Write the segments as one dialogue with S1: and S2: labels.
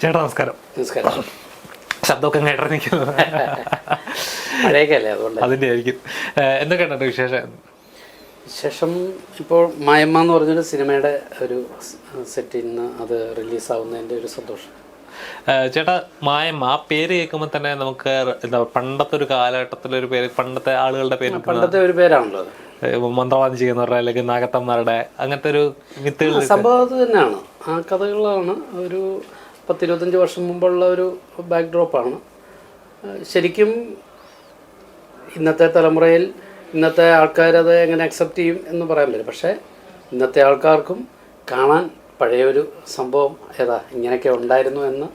S1: ചേട്ടാ നമസ്കാരം.
S2: നമസ്കാരം.
S1: ശബ്ദമൊക്കെ കേട്ടിരിക്കുന്നത്
S2: അതുകൊണ്ട്.
S1: അതിന്റെ ആയിരിക്കും എന്തൊക്കെയാണ് വിശേഷം?
S2: വിശേഷം ഇപ്പോൾ മായമ്മ എന്ന് പറഞ്ഞൊരു സിനിമയുടെ ഒരു സെറ്റിൽ നിന്ന് അത് റിലീസാവുന്നതിന്റെ ഒരു സന്തോഷം.
S1: ചേട്ടാ മായമ്മ ആ പേര് കേൾക്കുമ്പോൾ തന്നെ നമുക്ക് എന്താ പണ്ടത്തെ ഒരു കാലഘട്ടത്തിലൊരു പേര് പണ്ടത്തെ ആളുകളുടെ പേര്
S2: പണ്ടത്തെ ഒരു പേരാണല്ലോ
S1: മന്ത്രവാദം ചെയ്യുന്നവരുടെ അല്ലെങ്കിൽ നാഗത്തന്മാരുടെ അങ്ങനത്തെ ഒരു മിത്തുകൾ
S2: സംഭവം അത് തന്നെയാണ്. ആ കഥകളാണ് ഒരു പത്തിരുപത്തഞ്ച് വർഷം മുമ്പുള്ള ഒരു ബാക്ക് ഡ്രോപ്പാണ് ശരിക്കും ഇന്നത്തെ തലമുറയിൽ ഇന്നത്തെ ആൾക്കാരത് എങ്ങനെ അക്സെപ്റ്റ് ചെയ്യും എന്ന് പറയാൻ പറ്റും പക്ഷേ ഇന്നത്തെ ആൾക്കാർക്കും കാണാൻ പഴയൊരു സംഭവം ഏതാ ഇങ്ങനെയൊക്കെ ഉണ്ടായിരുന്നു എന്ന്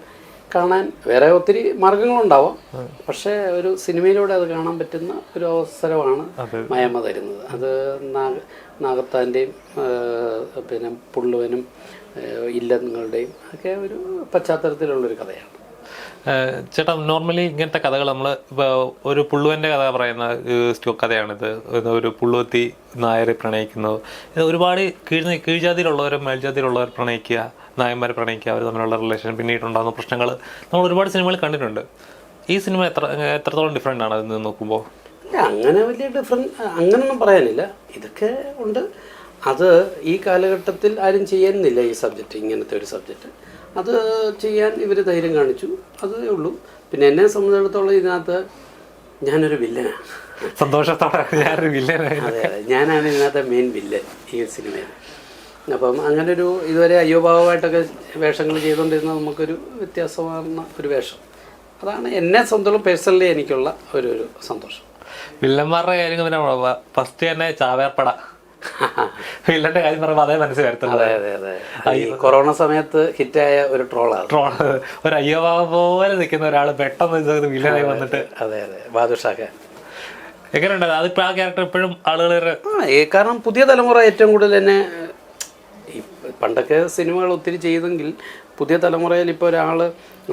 S2: കാണാൻ വേറെ ഒത്തിരി മാർഗങ്ങളുണ്ടാവാം. പക്ഷേ ഒരു സിനിമയിലൂടെ അത് കാണാൻ പറ്റുന്ന ഒരു അവസരമാണ് മയമ്മ തരുന്നത്. അത് നാഗ നാഗത്താന്റെയും പിന്നെ പുള്ളുവനും ഇല്ലങ്ങളുടെയും ഒക്കെ ഒരു പശ്ചാത്തലത്തിലുള്ളൊരു കഥയാണ്.
S1: ചേട്ടാ നോർമലി ഇങ്ങനത്തെ കഥകൾ നമ്മൾ ഇപ്പോൾ ഒരു പുള്ളുവന്റെ കഥ പറയുന്ന കഥയാണിത്. ഒരു പുള്ളുവത്തി നായരെ പ്രണയിക്കുന്നത് ഇത് ഒരുപാട് കീഴ് കീഴ്ജാതിയിലുള്ളവരും മേൽജാതിയിലുള്ളവർ പ്രണയിക്കുക നായന്മാരെ പ്രണയിക്കുക അവർ തമ്മിലുള്ള റിലേഷൻ പിന്നീടുണ്ടാകുന്ന പ്രശ്നങ്ങൾ നമ്മൾ ഒരുപാട് സിനിമകൾ കണ്ടിട്ടുണ്ട്. ഈ സിനിമ എത്ര എത്രത്തോളം ഡിഫറെന്റ് ആണ് അതിൽ നിന്ന് നോക്കുമ്പോൾ
S2: അങ്ങനെ വലിയ ഡിഫറെന്റ് അങ്ങനൊന്നും പറയാനില്ല. ഇതൊക്കെ ഉണ്ട്. അത് ഈ കാലഘട്ടത്തിൽ ആരും ചെയ്യുന്നില്ല ഈ സബ്ജക്റ്റ് ഇങ്ങനത്തെ ഒരു സബ്ജക്റ്റ് അത് ചെയ്യാൻ ഇവർ ധൈര്യം കാണിച്ചു. അതേ ഉള്ളൂ. പിന്നെ എന്നെ സംബന്ധിച്ചിടത്തോളം ഇതിനകത്ത് ഞാനൊരു വില്ലനാണ്
S1: സന്തോഷത്തോടെ ഞാനൊരു
S2: അതെ അതെ. ഞാനാണ് ഇതിനകത്തെ മെയിൻ വില്ലൻ ഈ സിനിമയിൽ അപ്പം അങ്ങനൊരു ഇതുവരെ അയ്യോഭാവമായിട്ടൊക്കെ വേഷങ്ങൾ ചെയ്തുകൊണ്ടിരുന്ന നമുക്കൊരു വ്യത്യാസമാർന്ന ഒരു വേഷം. അതാണ് എന്നെ സ്വന്തം പേഴ്സണലി എനിക്കുള്ള ഒരു ഒരു സന്തോഷം.
S1: വില്ലന്മാരുടെ കാര്യങ്ങൾ ഫസ്റ്റ് തന്നെ ചാവേർപ്പട. വില്ലന്റെ കാര്യം പറയുമ്പോൾ അതേ മനസ്സിൽ വരത്തുള്ളൂ
S2: അതെ അതെ അതെ. ഈ കൊറോണ സമയത്ത് ഹിറ്റായ ഒരു ട്രോളാണ്
S1: ട്രോൾ ഒരു അയ്യവാവ് പോലെ നിൽക്കുന്ന ഒരാൾ പെട്ടെന്ന് വില്ലനായി വന്നിട്ട്.
S2: അതെ അതെ. ബാദുഷാഖ
S1: എങ്ങനെയുണ്ട്? അതിപ്പോ ആ ക്യാരക്ടർ ഇപ്പോഴും ആളുകൾ
S2: കാരണം പുതിയ തലമുറ ഏറ്റവും കൂടുതൽ തന്നെ പണ്ടൊക്കെ സിനിമകൾ ഒത്തിരി ചെയ്തെങ്കിൽ പുതിയ തലമുറയിൽ ഇപ്പോൾ ഒരാൾ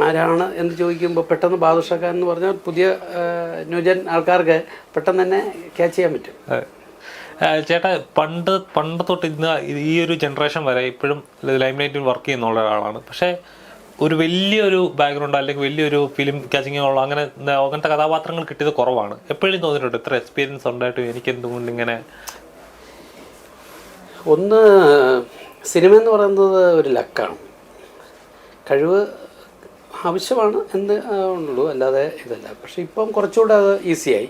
S2: ആരാണ് എന്ന് ചോദിക്കുമ്പോൾ പെട്ടെന്ന് ബാദുഷാഖാൻ എന്ന് പറഞ്ഞാൽ പുതിയ ന്യൂജൻ ആൾക്കാർക്ക് പെട്ടെന്ന് തന്നെ ക്യാച്ച് ചെയ്യാൻ പറ്റും.
S1: ചേട്ടാ പണ്ട് പണ്ട് തൊട്ട് ഇന്ന് ഈ ഒരു ജനറേഷൻ വരെ ഇപ്പോഴും ലൈം ലൈറ്റിൽ വർക്ക് ചെയ്യുന്ന ഒരാളാണ്. പക്ഷേ ഒരു വലിയൊരു ബാക്ക്ഗ്രൗണ്ട് അല്ലെങ്കിൽ വലിയൊരു ഫിലിം കാച്ചിങ് ഉള്ള അങ്ങനെ അങ്ങനത്തെ കഥാപാത്രങ്ങൾ കിട്ടിയത് കുറവാണ്. എപ്പോഴും തോന്നിയിട്ടുണ്ട് ഇത്ര എക്സ്പീരിയൻസ് ഉണ്ടായിട്ട് എനിക്ക് എന്തുകൊണ്ട് ഇങ്ങനെ?
S2: ഒന്ന് സിനിമ എന്ന് പറയുന്നത് ഒരു ലക്കാണ്. കഴിവ് ആവശ്യമാണ് എന്ന് ഉള്ളൂ. അല്ലാതെ ഇതല്ല. പക്ഷേ ഇപ്പം കുറച്ചുകൂടെ അത് ഈസിയായി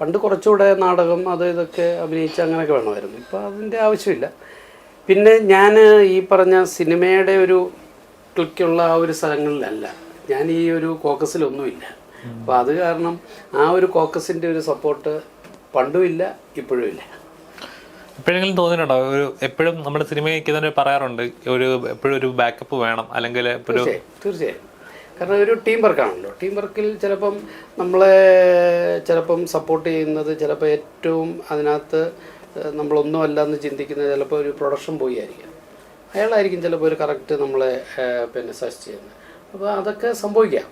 S2: പണ്ട് കുറച്ചുകൂടെ നാടകം അത് ഇതൊക്കെ അഭിനയിച്ച് അങ്ങനെയൊക്കെ വേണമായിരുന്നു. ഇപ്പം അതിന്റെ ആവശ്യമില്ല. പിന്നെ ഞാൻ ഈ പറഞ്ഞ സിനിമയുടെ ഒരു ക്ലിക്കുള്ള ആ ഒരു സ്ഥലങ്ങളിലല്ല. ഞാൻ ഈ ഒരു കോക്കസിലൊന്നുമില്ല. അപ്പോൾ അത് കാരണം ആ ഒരു കോക്കസിന്റെ ഒരു സപ്പോർട്ട് പണ്ടുമില്ല ഇപ്പോഴും ഇല്ല.
S1: എപ്പോഴെങ്കിലും തോന്നിയിട്ടുണ്ടോ? ഒരു എപ്പോഴും നമ്മുടെ സിനിമയ്ക്ക് തന്നെ പറയാറുണ്ട് ഒരു എപ്പോഴും ഒരു ബാക്കപ്പ് വേണം അല്ലെങ്കിൽ ഒരു
S2: തീർച്ചയായും തീർച്ചയായും. കാരണം ഒരു ടീം വർക്കാണല്ലോ ടീം വർക്കിൽ ചിലപ്പം നമ്മളെ ചിലപ്പം സപ്പോർട്ട് ചെയ്യുന്നത് ചിലപ്പോൾ ഏറ്റവും അതിനകത്ത് നമ്മളൊന്നും അല്ല എന്ന് ചിന്തിക്കുന്നത് ചിലപ്പോൾ ഒരു പ്രൊഡക്ഷൻ പോയി ആയിരിക്കും. അയാളായിരിക്കും ചിലപ്പോൾ ഒരു കറക്റ്റ് നമ്മളെ പിന്നെ സജസ്റ്റ് ചെയ്യുന്നത്. അപ്പോൾ അതൊക്കെ സംഭവിക്കാം.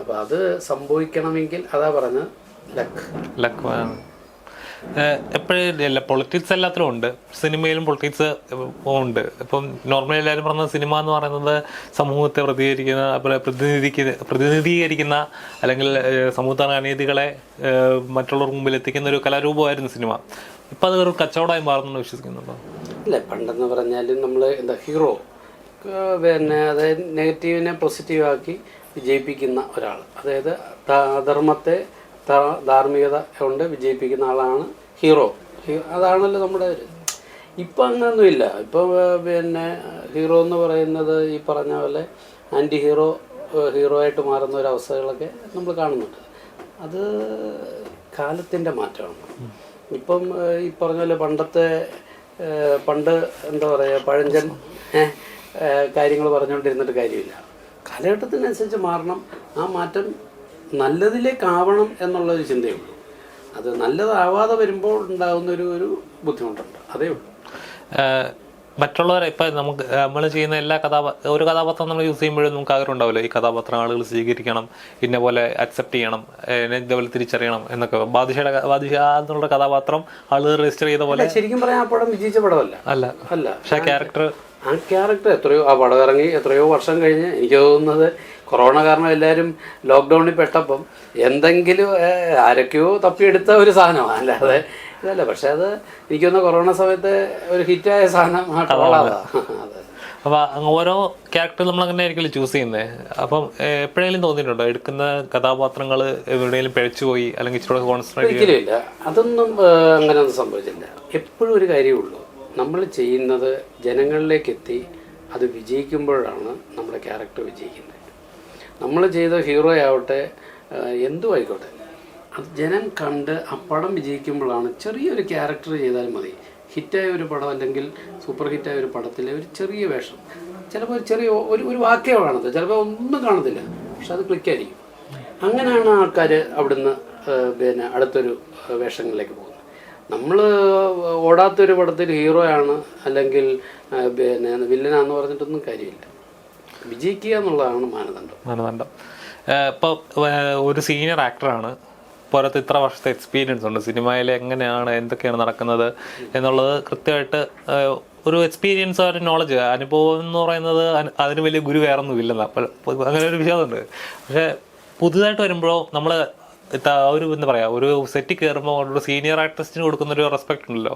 S2: അപ്പോൾ അത് സംഭവിക്കണമെങ്കിൽ അതാ പറഞ്ഞത് ലക്ക്
S1: ലക്ക് എപ്പോഴും പൊളിറ്റിക്സ് എല്ലാത്തിലും ഉണ്ട്. സിനിമയിലും പൊളിറ്റിക്സ് ഉണ്ട്. ഇപ്പം നോർമലി എല്ലാവരും പറഞ്ഞ സിനിമ എന്ന് പറയുന്നത് സമൂഹത്തെ പ്രതികരിക്കുന്ന പ്രതിനിധിക്കുന്ന പ്രതിനിധീകരിക്കുന്ന അല്ലെങ്കിൽ ഏഹ്, അനീതികളെ മറ്റുള്ളവർക്ക് മുമ്പിൽ എത്തിക്കുന്ന ഒരു കലാരൂപമായിരുന്നു സിനിമ ഇപ്പം അത് വെറും കച്ചവടമായി മാറുന്നു വിശ്വസിക്കുന്നുണ്ടോ?
S2: ഇല്ല പണ്ടെന്ന് പറഞ്ഞാൽ നമ്മൾ എന്താ ഹീറോ പിന്നെ അതായത് നെഗറ്റീവിനെ പോസിറ്റീവാക്കി വിജയിപ്പിക്കുന്ന ഒരാൾ അതായത് ധർമ്മത്തെ അധർമ്മത്തെ ധാർമ്മികത കൊണ്ട് വിജയിപ്പിക്കുന്ന ആളാണ് ഹീറോ. അതാണല്ലോ നമ്മുടെ ഇപ്പം ഇപ്പം അങ്ങനൊന്നുമില്ല. ഇപ്പം പിന്നെ ഹീറോ എന്ന് പറയുന്നത് ഈ പറഞ്ഞ പോലെ ആന്റി ഹീറോ ഹീറോ ആയിട്ട് മാറുന്ന ഒരു അവസ്ഥകളൊക്കെ നമ്മൾ കാണുന്നുണ്ട്. അത് കാലത്തിന്റെ മാറ്റമാണ്. ഇപ്പം ഈ പറഞ്ഞ പോലെ പണ്ടത്തെ പണ്ട് എന്താ പറയുക പഴഞ്ചൻ കാര്യങ്ങൾ പറഞ്ഞുകൊണ്ടിരുന്നിട്ട് കാര്യമില്ല. കാലഘട്ടത്തിനനുസരിച്ച് മാറണം. ആ മാറ്റം നല്ലതിലേക്കാവണം എന്നുള്ളൊരു ചിന്തയുള്ളൂ അത് നല്ലതാവാതെ വരുമ്പോൾ ഉണ്ടാകുന്ന ഒരു ഒരു ബുദ്ധിമുട്ടുണ്ട്. അതേ ഉള്ളൂ.
S1: മറ്റുള്ളവരെ ഇപ്പം നമുക്ക് നമ്മൾ ചെയ്യുന്ന എല്ലാ കഥാപാ ഒരു കഥാപാത്രം നമ്മൾ യൂസ് ചെയ്യുമ്പോഴും നമുക്ക് ആഗ്രഹം ഉണ്ടാവില്ല. ഈ കഥാപാത്രം ആളുകൾ സ്വീകരിക്കണം ഇന്ന പോലെ അക്സെപ്റ്റ് ചെയ്യണം ഇതേപോലെ തിരിച്ചറിയണം എന്നൊക്കെ. ബാദിഷയുടെ ബാദിഷ എന്നുള്ള കഥാപാത്രം ആളുകൾ രജിസ്റ്റർ ചെയ്ത പോലെ
S2: ശരിക്കും പറയാൻ ആ പടം വിജയിച്ച പടമല്ല.
S1: അല്ല.
S2: അല്ല.
S1: പക്ഷേ ആ ക്യാരക്ടർ
S2: ആ ക്യാരക്ടർ എത്രയോ ആ പടം ഇറങ്ങി എത്രയോ വർഷം കഴിഞ്ഞ് എനിക്ക് തോന്നുന്നത് കൊറോണ കാരണം എല്ലാവരും ലോക്ക്ഡൗണിൽ പെട്ടപ്പം എന്തെങ്കിലും ആരൊക്കെയോ തപ്പിയെടുത്ത ഒരു സാധനമാണ് അല്ലാതെ ഇതല്ല. പക്ഷെ അത് എനിക്ക് തോന്നുന്നു കൊറോണ സമയത്ത് ഒരു ഹിറ്റായ സാധനം അതെ.
S1: അപ്പൊ അങ്ങ് ഓരോ ക്യാരക്ടർ നമ്മൾ അങ്ങനെ ആയിരിക്കും ചൂസ് ചെയ്യുന്നത് അപ്പം എപ്പോഴെങ്കിലും തോന്നിയിട്ടുണ്ടോ? എടുക്കുന്ന കഥാപാത്രങ്ങൾ എവിടെയെങ്കിലും പിഴച്ചുപോയി അല്ലെങ്കിൽ ഇച്ചിരി കോൺസെൻട്രേറ്റ്
S2: ഇല്ല അതൊന്നും അങ്ങനെ ഒന്നും സംഭവിച്ചില്ല എപ്പോഴും ഒരു കാര്യമുള്ളൂ നമ്മൾ ചെയ്യുന്നത് ജനങ്ങളിലേക്ക് എത്തി അത് വിജയിക്കുമ്പോഴാണ് നമ്മുടെ ക്യാരക്ടർ വിജയിക്കുന്നത്. നമ്മൾ ചെയ്ത ഹീറോ ആവട്ടെ എന്തു ആയിക്കോട്ടെ അത് ജനം കണ്ട് ആ പടം വിജയിക്കുമ്പോഴാണ് ചെറിയൊരു ക്യാരക്ടർ ചെയ്താൽ മതി. ഹിറ്റായ ഒരു പടം അല്ലെങ്കിൽ സൂപ്പർ ഹിറ്റായ ഒരു പടത്തിലെ ഒരു ചെറിയ വേഷം. ചിലപ്പോൾ ചെറിയ ഒരു ഒരു വാക്യം കാണത്തില്ല. ചിലപ്പോൾ ഒന്നും കാണത്തില്ല. പക്ഷെ അത് ക്ലിക്കായിരിക്കും അങ്ങനെയാണ് ആൾക്കാർ അവിടുന്ന് പിന്നെ അടുത്തൊരു വേഷങ്ങളിലേക്ക് പോകുന്നത്. നമ്മൾ ഓടാത്തൊരു പടത്തിൽ ഹീറോ ആണ് അല്ലെങ്കിൽ പിന്നെ വില്ലനാന്ന് പറഞ്ഞിട്ടൊന്നും കാര്യമില്ല. വിജയിക്കുക എന്നുള്ളതാണ് മാനദണ്ഡം.
S1: മാനദണ്ഡം ഇപ്പോൾ ഒരു സീനിയർ ആക്ടറാണ്. പോലത്തെ ഇത്ര വർഷത്തെ എക്സ്പീരിയൻസ് ഉണ്ട്. സിനിമയിൽ എങ്ങനെയാണ് എന്തൊക്കെയാണ് നടക്കുന്നത് എന്നുള്ളത് കൃത്യമായിട്ട് ഒരു എക്സ്പീരിയൻസ് ഒരു നോളജ് അനുഭവം എന്ന് പറയുന്നത് അതിന് വലിയ ഗുരു വേറെ ഒന്നും ഇല്ലെന്ന് അപ്പോൾ അങ്ങനെ ഒരു വിഷയമുണ്ട്. പക്ഷേ പുതുതായിട്ട് വരുമ്പോഴോ നമ്മൾ ഒരു എന്താ പറയുക ഒരു സെറ്റിൽ കയറുമ്പോൾ ഒരു സീനിയർ ആർട്ടിസ്റ്റിന് കൊടുക്കുന്ന ഒരു റെസ്പെക്ട് ഉണ്ടല്ലോ.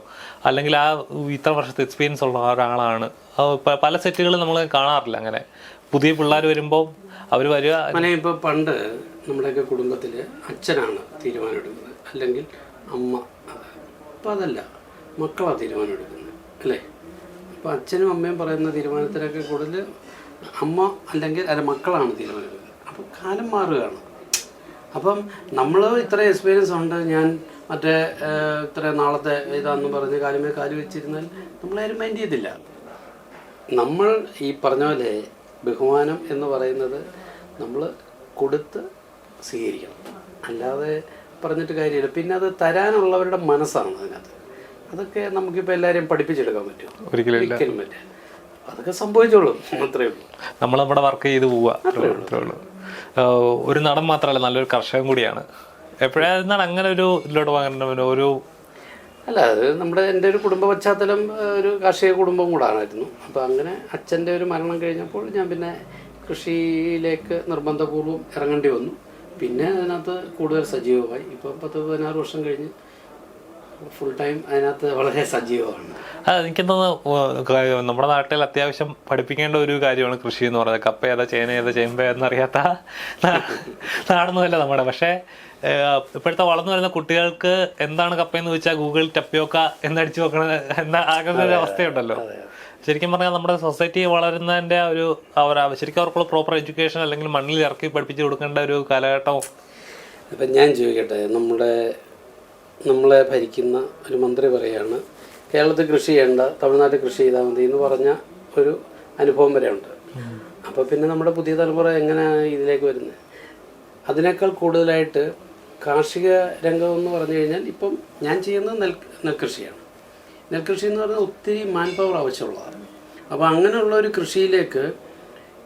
S1: അല്ലെങ്കിൽ ആ ഇത്ര വർഷത്തെ എക്സ്പീരിയൻസ് ഉള്ള ഒരാളാണ്. പല സെറ്റുകളും നമ്മൾ കാണാറില്ല അങ്ങനെ. പുതിയ പിള്ളേർ വരുമ്പോൾ അവർ വരിക.
S2: അങ്ങനെ ഇപ്പോൾ പണ്ട് നമ്മുടെയൊക്കെ കുടുംബത്തിൽ അച്ഛനാണ് തീരുമാനമെടുക്കുന്നത്. അല്ലെങ്കിൽ അമ്മ അപ്പോൾ അതല്ല. മക്കളാണ് തീരുമാനമെടുക്കുന്നത്. അല്ലേ? അപ്പോൾ അച്ഛനും അമ്മയും പറയുന്ന തീരുമാനത്തിനൊക്കെ കൂടുതൽ അമ്മ അല്ലെങ്കിൽ അല്ല മക്കളാണ് തീരുമാനമെടുക്കുന്നത്. അപ്പോൾ കാലം മാറുകയാണ്. അപ്പം നമ്മൾ ഇത്ര എക്സ്പീരിയൻസ് ഉണ്ട്. ഞാൻ മറ്റേ ഇത്ര നാളത്തെ ഇതാന്ന് പറഞ്ഞ് കാലുമേ കാൽ വെച്ചിരുന്നാൽ നമ്മളാരും മൈൻഡ് ചെയ്തില്ല. നമ്മൾ ഈ പറഞ്ഞ പോലെ ബഹുമാനം എന്ന് പറയുന്നത് നമ്മൾ കൊടുത്ത് സ്വീകരിക്കണം. അല്ലാതെ പറഞ്ഞിട്ട് കാര്യമില്ല. പിന്നെ അത് തരാനുള്ളവരുടെ മനസ്സാണ് അതിനകത്ത്. അതൊക്കെ നമുക്കിപ്പോൾ എല്ലാവരെയും പഠിപ്പിച്ചെടുക്കാൻ പറ്റും
S1: ഒരിക്കലും
S2: പറ്റില്ല. അതൊക്കെ സംഭവിച്ചോളും. അത്രയേ ഉള്ളൂ.
S1: നമ്മൾ നമ്മുടെ വർക്ക് ചെയ്ത് പോവുക അത്രേ ഉള്ളൂ. ഒരു നടൻ മാത്രമല്ല നല്ലൊരു കർഷകൻ കൂടിയാണ്. എപ്പോഴായിരുന്നാണ് അങ്ങനെ ഒരു ഇതിലോട്ട് പോകാൻ ഒരു
S2: അല്ല അത് നമ്മുടെ എന്റെ ഒരു കുടുംബ പശ്ചാത്തലം ഒരു കാർഷിക കുടുംബം കൂടാനായിരുന്നു അപ്പോൾ അങ്ങനെ അച്ഛന്റെ ഒരു മരണം കഴിഞ്ഞപ്പോൾ ഞാൻ പിന്നെ കൃഷിയിലേക്ക് നിർബന്ധപൂർവം ഇറങ്ങേണ്ടി വന്നു. പിന്നെ അതിനകത്ത് കൂടുതൽ സജീവമായി. ഇപ്പോൾ പത്ത് പതിനാറ് വർഷം കഴിഞ്ഞ് ഫുൾ ടൈം അതിനകത്ത് വളരെ സജീവമാണ്.
S1: എനിക്ക് തോന്നുന്നു നമ്മുടെ നാട്ടിൽ അത്യാവശ്യം പഠിപ്പിക്കേണ്ട ഒരു കാര്യമാണ് കൃഷി എന്ന് പറയുന്നത്. കപ്പ ഏതാ ചേന ഏതാ ചേമ്പ എന്നറിയാത്ത നാടൊന്നുമല്ല നമ്മുടെ. പക്ഷേ ഇപ്പോഴത്തെ വളർന്നു വരുന്ന കുട്ടികൾക്ക് എന്താണ് കപ്പ എന്ന് ചോദിച്ചാൽ ഗൂഗിൾ ടപ്പിയോക്ക എന്നടിച്ചു നോക്കണ എന്ന ആകുന്ന ഒരു അവസ്ഥയുണ്ടല്ലോ. ശരിക്കും പറഞ്ഞാൽ നമ്മുടെ സൊസൈറ്റി വളരുന്നതിന്റെ ഒരു അവർ ശരിക്കും അവർക്കുള്ള പ്രോപ്പർ എഡ്യൂക്കേഷൻ അല്ലെങ്കിൽ മണ്ണിൽ ഇറക്കി പഠിപ്പിച്ച് കൊടുക്കേണ്ട ഒരു കാലഘട്ടം.
S2: ഇപ്പം ഞാൻ ചോദിക്കട്ടെ നമ്മുടെ നമ്മളെ ഭരിക്കുന്ന ഒരു മന്ത്രി പറയുകയാണ് കേരളത്തിൽ കൃഷി ചെയ്യേണ്ട തമിഴ്നാട്ടിൽ കൃഷി ചെയ്താൽ മതി എന്ന് പറഞ്ഞ ഒരു അനുഭവം വരെ ഉണ്ട് അപ്പോൾ പിന്നെ നമ്മുടെ പുതിയ തലമുറ എങ്ങനെയാണ് ഇതിലേക്ക് വരുന്നത് അതിനേക്കാൾ കൂടുതലായിട്ട് കാർഷിക രംഗം എന്ന് പറഞ്ഞു കഴിഞ്ഞാൽ ഇപ്പം ഞാൻ ചെയ്യുന്നത് നെൽ നെൽകൃഷിയാണ്. നെൽകൃഷി എന്ന് പറഞ്ഞാൽ ഒത്തിരി മാൻ പവർ ആവശ്യമുള്ളതാണ്. അപ്പോൾ അങ്ങനെയുള്ള ഒരു കൃഷിയിലേക്ക്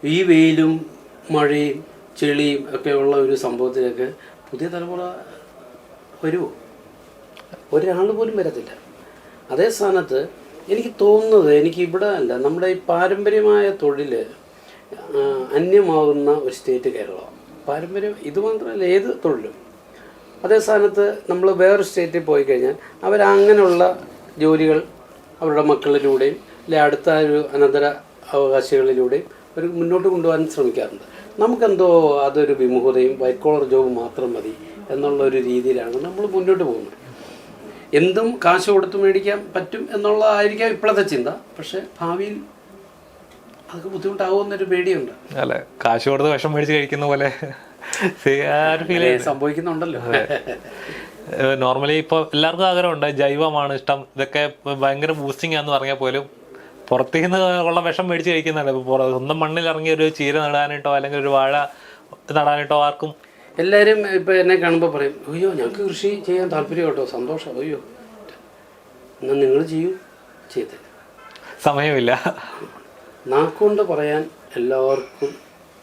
S2: ഈ വെയിലും മഴയും ചെളിയും ഒക്കെ ഉള്ള ഒരു സംഭവത്തിലേക്ക് പുതിയ തലമുറ വരുമോ ഒരാൾ പോലും വരത്തില്ല. അതേ സ്ഥാനത്ത് എനിക്ക് തോന്നുന്നത് എനിക്ക് ഇവിടെ അല്ല നമ്മുടെ ഈ പാരമ്പര്യമായ തൊഴിൽ അന്യമാകുന്ന ഒരു സ്റ്റേറ്റ് കേരളമാണ് പാരമ്പര്യം ഇത് മാത്രമല്ല ഏത് തൊഴിലും. അതേ സ്ഥാനത്ത് നമ്മൾ വേറൊരു സ്റ്റേറ്റിൽ പോയി കഴിഞ്ഞാൽ അവർ അങ്ങനെയുള്ള ജോലികൾ അവരുടെ മക്കളിലൂടെയും അല്ലെ അടുത്ത ഒരു അനന്തര അവകാശികളിലൂടെയും ഒരു മുന്നോട്ട് കൊണ്ടുപോകാൻ ശ്രമിക്കാറുണ്ട്. നമുക്കെന്തോ അതൊരു വിമുഖതയും വൈറ്റ് കോളർ ജോബ് മാത്രം മതി എന്നുള്ള ഒരു രീതിയിലാണ് നമ്മൾ മുന്നോട്ട് പോകുന്നത്. എന്തും കാശ് കൊടുത്ത് മേടിക്കാൻ പറ്റും എന്നുള്ളതായിരിക്കാം ഇപ്പോഴത്തെ ചിന്ത. പക്ഷെ ഭാവിയിൽ അതൊക്കെ ബുദ്ധിമുട്ടാവുമെന്നൊരു പേടിയുണ്ട്.
S1: അല്ലെ കാശ് കൊടുത്ത് വിഷം മേടിച്ച് കഴിക്കുന്ന പോലെ
S2: സംഭവിക്കുന്നുണ്ടല്ലോ.
S1: നോർമലി ഇപ്പോൾ എല്ലാവർക്കും ആഗ്രഹമുണ്ട്. ജൈവമാണ് ഇഷ്ടം. ഇതൊക്കെ ഭയങ്കര ബൂസ്റ്റിംഗ് ആന്ന് പറഞ്ഞാൽ പോലും പുറത്തുനിന്ന് ഉള്ള വിഷം മേടിച്ച് കഴിക്കുന്നുണ്ട് ഇപ്പോൾ സ്വന്തം മണ്ണിൽ ഇറങ്ങി ഒരു ചീര നടാനായിട്ടോ അല്ലെങ്കിൽ ഒരു വാഴ നടാനായിട്ടോ ആർക്കും
S2: എല്ലാവരും ഇപ്പം എന്നെ കാണുമ്പോൾ പറയും അയ്യോ ഞങ്ങൾക്ക് കൃഷി ചെയ്യാൻ താല്പര്യം കേട്ടോ സന്തോഷം. അയ്യോ എന്നാൽ നിങ്ങൾ ചെയ്യൂ. ചെയ്ത്
S1: സമയമില്ല.
S2: നാക്കൊണ്ട് പറയാൻ എല്ലാവർക്കും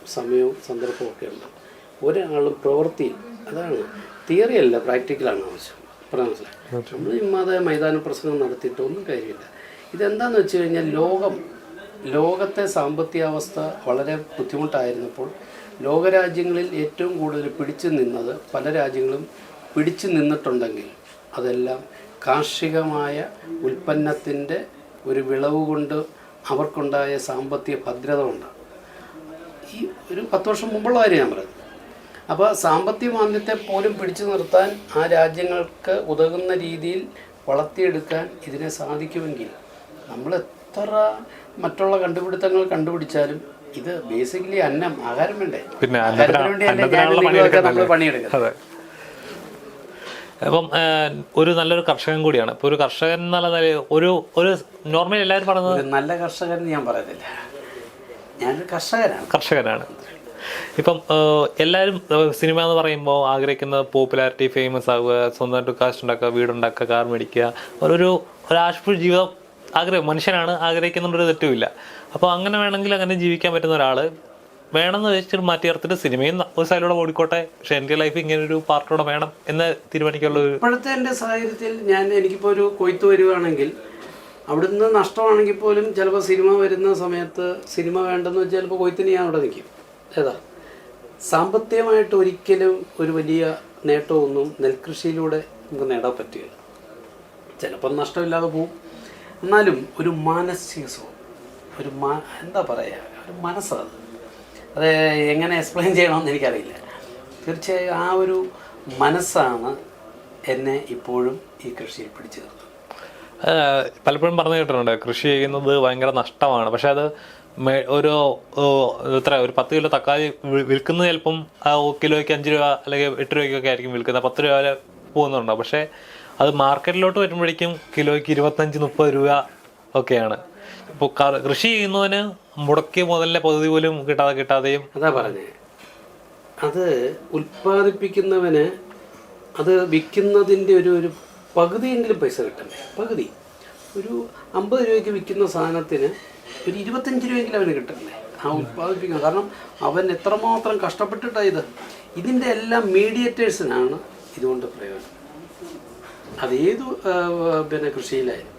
S2: സമയവും സന്ദർഭവും ഒക്കെ ഉണ്ട്. ഒരാളും പ്രവൃത്തി അതാണ്. തിയറി അല്ല പ്രാക്ടിക്കലാണ് ആവശ്യം. മനസ്സിലായി? നമ്മൾ ഇമ്മാതെ മൈതാന പ്രസംഗം നടത്തിയിട്ട് ഒന്നും കാര്യമില്ല. ഇതെന്താന്ന് വെച്ച് കഴിഞ്ഞാൽ ലോകം ലോകത്തെ സാമ്പത്തികാവസ്ഥ വളരെ ബുദ്ധിമുട്ടായിരുന്നപ്പോൾ ലോകരാജ്യങ്ങളിൽ ഏറ്റവും കൂടുതൽ പിടിച്ചു നിന്നത് പല രാജ്യങ്ങളും പിടിച്ചു നിന്നിട്ടുണ്ടെങ്കിൽ അതെല്ലാം കാർഷികമായ ഉൽപ്പന്നത്തിന്റെ ഒരു വിളവ് കൊണ്ട് അവർക്കുണ്ടായ സാമ്പത്തിക ഭദ്രത കൊണ്ടാണ്. ഈ ഒരു പത്ത് വർഷം മുമ്പുള്ള കാര്യം ഞാൻ പറയുന്നത്. അപ്പോൾ സാമ്പത്തിക മാന്ദ്യത്തെ പോലും പിടിച്ചു നിർത്താൻ ആ രാജ്യങ്ങൾക്ക് ഉതകുന്ന രീതിയിൽ വളർത്തിയെടുക്കാൻ ഇതിനെ സാധിക്കുമെങ്കിൽ നമ്മൾ എത്ര മറ്റുള്ള കണ്ടുപിടുത്തങ്ങൾ കണ്ടുപിടിച്ചാലും ഇത് ബേസിക്കലി അന്നം ആഹാരം വേണ്ടേ?
S1: പിന്നെ
S2: നമ്മൾ
S1: പണിയെടുക്കുന്നത്. അപ്പം ഒരു നല്ലൊരു കർഷകൻ കൂടിയാണ്. ഇപ്പൊ ഒരു കർഷകൻ എന്നുള്ള നിലയിൽ ഒരു ഒരു നോർമലി എല്ലാവരും പറയുന്നത്
S2: ഒരു നല്ല കർഷകൻ ഞാൻ പറയുന്നില്ല ഞാനൊരു കർഷകനാണ്.
S1: കർഷകനാണ്. ഇപ്പം എല്ലാവരും സിനിമ എന്ന് പറയുമ്പോൾ ആഗ്രഹിക്കുന്നത് പോപ്പുലാരിറ്റി ഫേമസ് ആവുക സ്വന്തമായിട്ട് കാശ് ഉണ്ടാക്കുക വീടുണ്ടാക്കുക കാർ മേടിക്കുക. ഒരു ഒരു ആശുപത്രി ജീവിതം ആഗ്രഹം മനുഷ്യനാണ് ആഗ്രഹിക്കുന്നുണ്ടൊരു തെറ്റുമില്ല. അപ്പോൾ അങ്ങനെ വേണമെങ്കിൽ അങ്ങനെ ജീവിക്കാൻ പറ്റുന്ന ഒരാൾ വേണമെന്ന് വെച്ചിട്ട് മാറ്റി ചേർത്തിട്ട് സിനിമയും ഒരു സൈഡിലൂടെ ഓടിക്കോട്ടെ. പക്ഷെ എന്റെ ലൈഫ് ഇങ്ങനെ ഒരു പാർട്ടിലൂടെ വേണം എന്ന് തീരുമാനിക്കാനുള്ള
S2: ഇപ്പോഴത്തെ എന്റെ സാഹചര്യത്തിൽ ഞാൻ എനിക്കിപ്പോൾ ഒരു കൊയ്ത്ത് വരികയാണെങ്കിൽ അവിടുന്ന് നഷ്ടമാണെങ്കിൽ പോലും ചിലപ്പോൾ സിനിമ വരുന്ന സമയത്ത് സിനിമ വേണ്ടെന്ന് വെച്ചാൽ ചിലപ്പോൾ കൊയ്ത്തിന് ഞാൻ അവിടെ നിൽക്കും. ഏതാ? സാമ്പത്തികമായിട്ട് ഒരിക്കലും ഒരു വലിയ നേട്ടമൊന്നും നെൽകൃഷിയിലൂടെ നമുക്ക് നേടാൻ പറ്റുകയില്ല ചിലപ്പം നഷ്ടമില്ലാതെ പോവും. എന്നാലും ഒരു മാനസിക സുഖം. ഒരു മ എന്താ പറയുക ഒരു മനസ്സാണ് അത് എങ്ങനെ എക്സ്പ്ലെയിൻ ചെയ്യണമെന്ന് എനിക്കറിയില്ല. തീർച്ചയായും ആ ഒരു മനസ്സാണ് എന്നെ ഇപ്പോഴും ഈ കൃഷിയിൽ പിടിച്ചു നിർത്തുന്നത്
S1: പലപ്പോഴും പറഞ്ഞു കേട്ടിട്ടുണ്ട് കൃഷി ചെയ്യുന്നത് ഭയങ്കര നഷ്ടമാണ്. പക്ഷെ അത് ഒരു എത്ര ഒരു പത്ത് കിലോ തക്കാളി വിൽക്കുന്നത് ചിലപ്പം കിലോയ്ക്ക് അഞ്ച് രൂപ അല്ലെങ്കിൽ എട്ട് രൂപയ്ക്കൊക്കെ ആയിരിക്കും വിൽക്കുന്നത്. പത്ത് രൂപ വരെ പോകുന്നുണ്ടോ. പക്ഷേ അത് മാർക്കറ്റിലോട്ട് വരുമ്പോഴേക്കും കിലോയ്ക്ക് ഇരുപത്തഞ്ച് മുപ്പത് രൂപ ഒക്കെയാണ്. ഇപ്പോൾ കൃഷി ചെയ്യുന്നതിന് മുടക്കിയ മുതലിന്റെ പകുതി പോലും കിട്ടാതെ കിട്ടാതെയും
S2: അതാ പറഞ്ഞേ. അത് ഉൽപ്പാദിപ്പിക്കുന്നവന് അത് വിൽക്കുന്നതിന്റെ ഒരു ഒരു പകുതിയെങ്കിലും പൈസ കിട്ടണ്ടേ? പകുതി. ഒരു അമ്പത് രൂപയ്ക്ക് വിൽക്കുന്ന സാധനത്തിന് ഒരു ഇരുപത്തഞ്ച് രൂപയെങ്കിലും അവന് കിട്ടണ്ടേ? ആ ഉൽപ്പാദിപ്പിക്കുന്നത് കാരണം അവൻ എത്രമാത്രം കഷ്ടപ്പെട്ടിട്ടാണ് ഇത്? ഇതിന്റെ എല്ലാം മീഡിയേറ്റേഴ്സിനാണ് ഇതുകൊണ്ട് പ്രയോജനം. അതേത് പിന്നെ കൃഷിയിലായാലും.